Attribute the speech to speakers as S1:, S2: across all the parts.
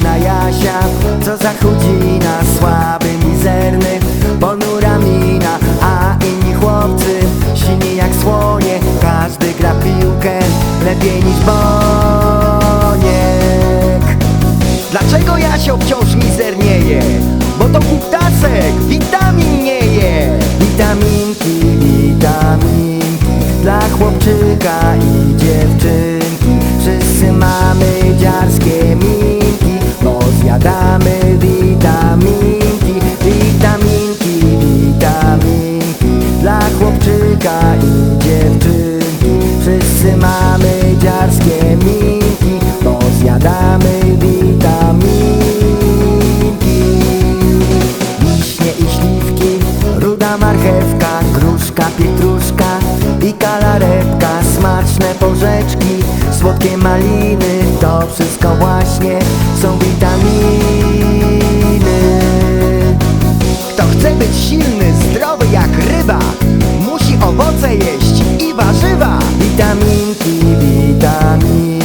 S1: na Jasia Co zachudzi na słaby, mizerny Ponura mina, a inni chłopcy Silni jak słonie, każdy gra piłkę Lepiej niż Boniek Dlaczego Jasio wciąż mizernieje? Bo to kutasek, witamin nie je Witaminki, witaminki Dla chłopczyka i dziewczynki Wszyscy mamy minki chłopaka i dziewczynki Wszyscy mamy dziarskie minki Pozjadamy witaminki. Wiśnie i śliwki, ruda marchewka Gruszka, pietruszka i kalarepka Smaczne porzeczki, słodkie maliny To wszystko właśnie są witaminy. Kto chce być silny, zdrowy jak ryba owoce jeść i warzywa. Witaminki, witaminki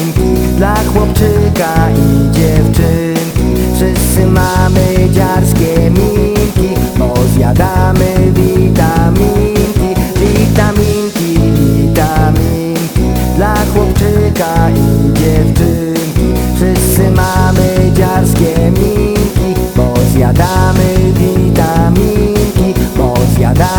S1: dla chłopczyka i dziewczynki. Wszyscy mamy dziarskie minki, bo zjadamy witaminki. Witaminki, witaminki dla chłopczyka i dziewczynki. Wszyscy mamy dziarskie minki, bo zjadamy witaminki, bo zjadamy